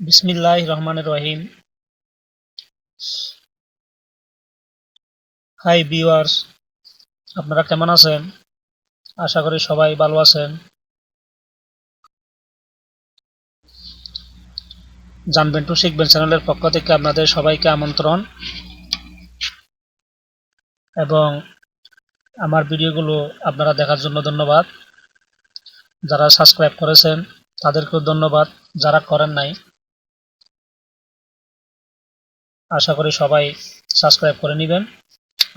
বিসমিল্লাহ রহমান রহিম hi viewers আপনারা কেমন আছেন? আশা করি সবাই ভালো আছেন। জানবেন টু শিখবেন চ্যানেলের পক্ষ থেকে আপনাদের সবাইকে আমন্ত্রণ। এবং আমার ভিডিওগুলো আপনারা দেখার জন্য ধন্যবাদ। যারা সাবস্ক্রাইব করেছেন তাদেরকেও ধন্যবাদ যারা করেন নাই। আশা করি সবাই সাবস্ক্রাইব করে নেবেন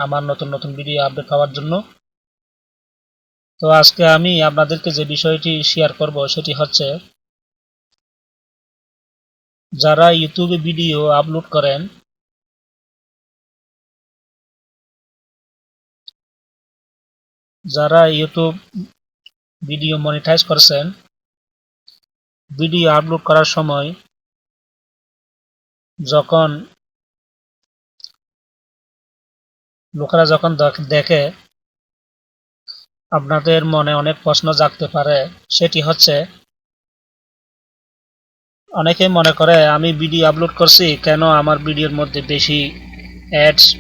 আমার নতুন নতুন ভিডিও আপডেট পাওয়ার জন্য। তো আজকে আমি আপনাদেরকে যে বিষয়টি শেয়ার করব সেটি হচ্ছে, যারা ইউটিউবে ভিডিও আপলোড করেন, যারা ইউটিউব ভিডিও মনিটাইজ করছেন ভিডিও আপলোড করার সময় যখন লোকেরা যখন দেখ- আপনাদের মনে অনেক প্রশ্ন জাগতে পারে, সেটি হচ্ছে, অনেকে মনে করে, আমি ভিডিও আপলোড করছি, কেন আমার ভিডিওর মধ্যে বেশি অ্যাডস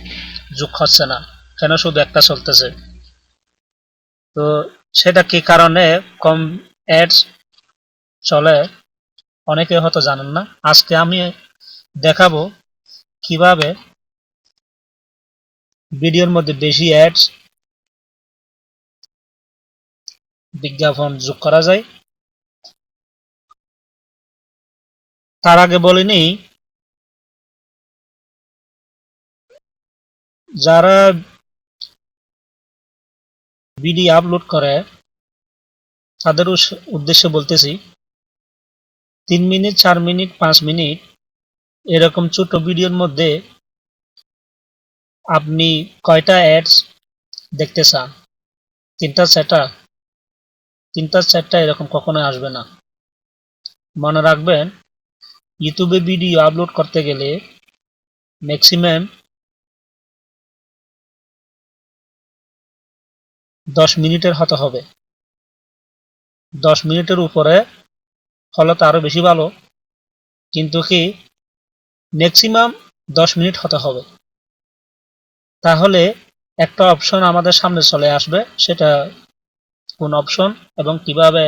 যোগ হচ্ছে না? কেন শুধু একটা চলতেছে? তো সেটা কি কারণে কম অ্যাডস চলে, অনেকে হয়তো জানেন না। আজকে আমি দেখাবো কীভাবে ভিডিওর মধ্যে বেশি অ্যাডস বিজ্ঞাপন যোগ করা যায়। তার আগে বলিনি যারা ভিডিও আপলোড করে, তাদের উদ্দেশ্যে বলতেছি তিন মিনিট, চার মিনিট, পাঁচ মিনিট এরকম ছোট ভিডিওর মধ্যে আপনি কয়টা অ্যাডস দেখতে চান? তিনটা, চারটা? তিনটা, চারটা এরকম কখনোই আসবে না। মনে রাখবেন, ইউটিউবে ভিডিও আপলোড করতে গেলে ম্যাক্সিমাম দশ মিনিটের হতে হবে। দশ মিনিটের উপরে হলে তো আরও বেশি ভালো, কিন্তু কি ম্যাক্সিমাম দশ মিনিট হতে হবে। তাহলে একটা অপশন আমাদের সামনে চলে আসবে, সেটা কোন অপশন এবং কীভাবে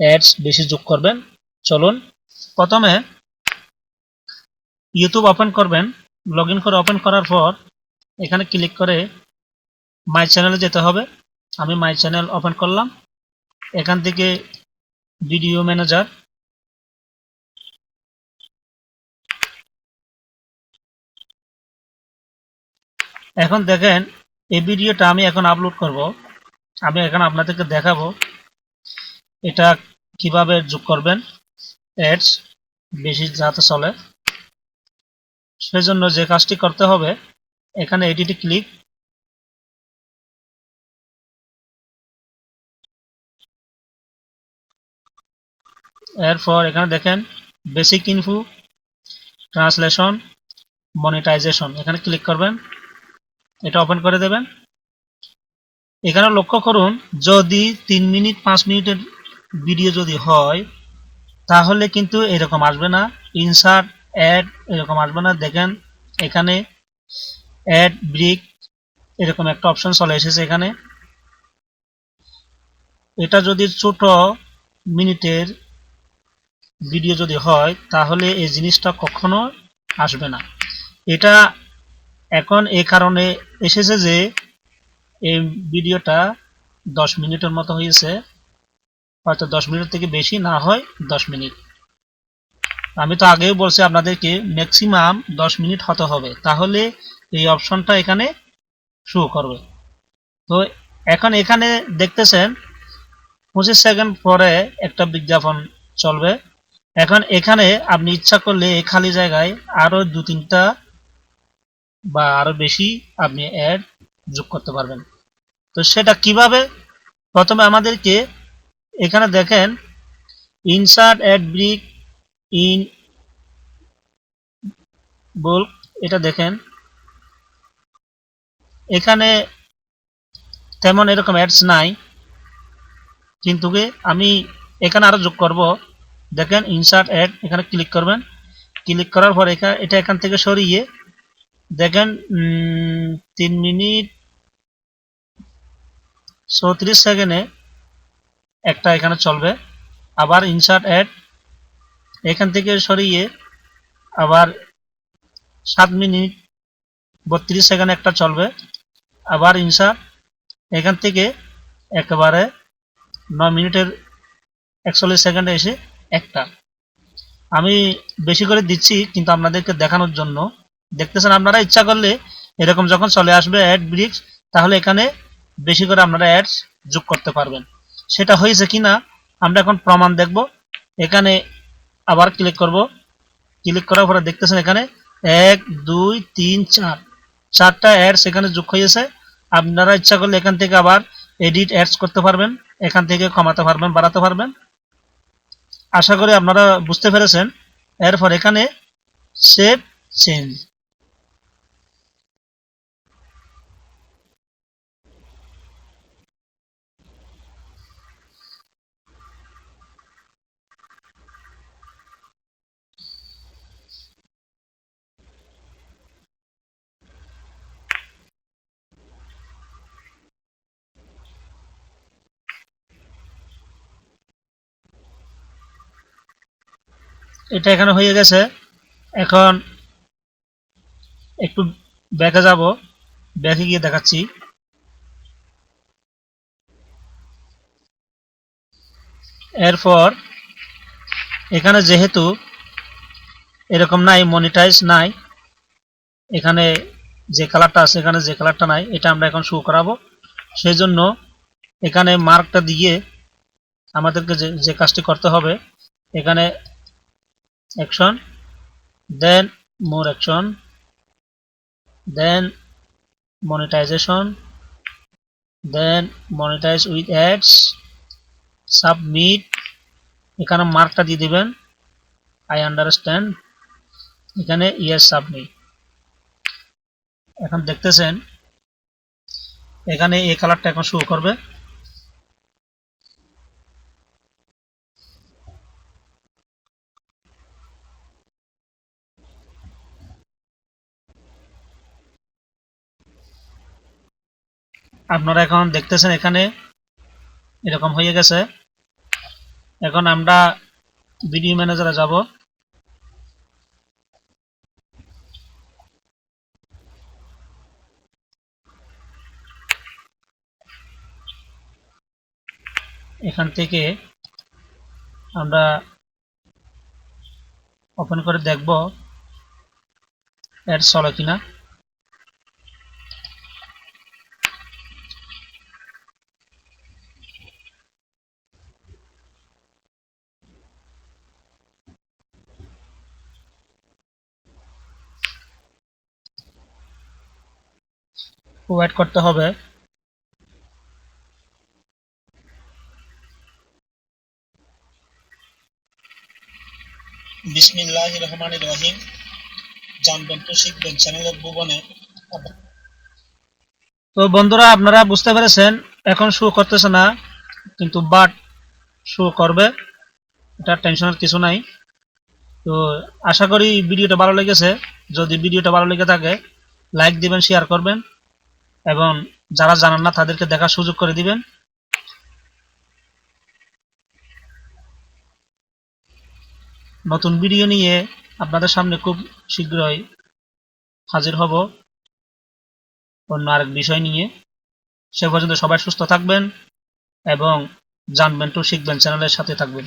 অ্যাডস বেশি যোগ করবেন। চলুন, প্রথমে ইউটিউব ওপেন করবেন। লগ ইন করে ওপেন করার পর এখানে ক্লিক করে মাই চ্যানেলে যেতে হবে। আমি মাই চ্যানেল ওপেন করলাম। এখান থেকে ভিডিও ম্যানেজার। এখন দেখেন, এই ভিডিওটা আমি এখন আপলোড করব। আমি এখন আপনাদেরকে দেখাবো এটা কীভাবে যোগ করবেন। অ্যাডস বেশি যাতে চলে। সেজন্য যে কাজটি করতে হবে, এখানে এডিটে ক্লিক এরপর এখানে দেখেন বেসিক ইনফু ট্রান্সলেশন মনিটাইজেশন এখানে ক্লিক করবেন, এটা ওপেন করে দেবেন। এখানে লক্ষ্য করুন, যদি তিন মিনিট, পাঁচ মিনিটের ভিডিও যদি হয়, তাহলে কিন্তু এরকম আসবে না। ইনসার্ট অ্যাড এরকম আসবে না। দেখেন, এখানে অ্যাড ব্রিক এরকম একটা অপশন চলে এসেছে এখানে। এটা যদি ছোট মিনিটের ভিডিও যদি হয়, তাহলে এই জিনিসটা কখনো আসবে না। এটা এখন এই কারণে এসেছে যে এই ভিডিওটা দশ মিনিটের মতো হয়েছে। হয়তো দশ মিনিট থেকে বেশি না হয়, দশ মিনিট। আমি তো আগেও বলছি আপনাদেরকে ম্যাক্সিমাম দশ মিনিট হতে হবে। তাহলে এই অপশনটা এখানে শো করবে। তো এখন এখানে দেখতেছেন, পঁচিশ সেকেন্ড পরে একটা বিজ্ঞাপন চলবে। এখন এখানে আপনি ইচ্ছা করলে এই খালি জায়গায় আরও দু তিনটা বা আরও বেশি আপনি অ্যাড যোগ করতে পারবেন। তো সেটা কীভাবে? প্রথমে আমাদেরকে এখানে দেখেন insert ad break in bulk এটা দেখেন। এখানে তেমন এরকম অ্যাডস নাই, কিন্তু আমি এখানে আরও যোগ করব। দেখেন ইনসার্ট অ্যাড এখানে ক্লিক করবেন। ক্লিক করার পর এখা- এটা এখান থেকে সরিয়ে দেখেন তিন মিনিট চৌত্রিশ সেকেন্ডে একটা এখানে চলবে। আবার ইনসার্ট অ্যাড এখান থেকে সরিয়ে আবার সাত মিনিট বত্রিশ সেকেন্ড একটা চলবে। আবার ইনসার্ট এখান থেকে একেবারে নয় মিনিটের একচল্লিশ সেকেন্ডে এসে একটা। আমি বেশি করে দিচ্ছি কিন্তু আপনাদেরকে দেখানোর জন্য। দেখতেছেন, আপনারা ইচ্ছা করলে এরকম যখন চলে আসবে অ্যাড ব্রিক্স তাহলে এখানে বেশি করে আপনারা অ্যাডস যোগ করতে পারবেন। সেটা হয়েছে কি না আমরা এখন প্রমাণ দেখব। এখানে আবার ক্লিক করব। ক্লিক করার পরে দেখতেছেন এখানে এক, দুই, তিন, চার। চারটা অ্যাডস এখানে যোগ হয়েছে। আপনারা ইচ্ছা করলে এখান থেকে আবার এডিট অ্যাডস করতে পারবেন, এখান থেকে কমাতে পারবেন, বাড়াতে পারবেন। আশা করি আপনারা বুঝতে পেরেছেন। এরপর এখানে সেভ চেঞ্জ এটা এখানে হয়ে গেছে। এখন একটু ব্যাকে যাব। ব্যাকে গিয়ে দেখাচ্ছি। এরপর এখানে যেহেতু এরকম নাই মনিটাইজ নাই, এখানে যে কালারটা আছে, এখানে যে কালারটা নাই, এটা আমরা এখন শো করাবো। সেই জন্য এখানে মার্কটা দিয়ে আমাদেরকে যে যে কাজটি করতে হবে, এখানে action then more action then monetization then monetize with ads submit এখানে মার্কটা দিয়ে দিবেন আই আন্ডারস্ট্যান্ড এখানে ইয়েস সাবমিট এখন দেখতেছেন এখানে এই কালারটা এখন শো করবে আপনারা এখন দেখতেছেন এখানে এরকম হয়ে গেছে। এখন আমরা ভিডিও ম্যানেজারে যাব। এখান থেকে আমরা ওপেন করে দেখব অ্যাড চলে কিনা। ওয়েট করতে হবে। বিসমিল্লাহ রহমান রহিম। জানবেন তো, শিখবেন চ্যানেলের ভুবনে। তো বন্ধুরা, আপনারা বুঝতে পেরেছেন, এখন শো করতেছে না, কিন্তু বাট শো করবে। এটা টেনশনের কিছু নাই। তো আশা করি ভিডিওটা ভালো লেগেছে। যদি ভিডিওটা ভালো লেগে থাকে, লাইক দিবেন, শেয়ার করবেন। এবং যারা জানান না, তাদেরকে দেখার সুযোগ করে দিবেন। নতুন ভিডিও নিয়ে আপনাদের সামনে খুব শীঘ্রই হাজির হব। অন্য আরেক বিষয় নিয়ে। সে পর্যন্ত সবাই সুস্থ থাকবেন এবং জানবেন তো শিখবেন, চ্যানেলের সাথে থাকবেন।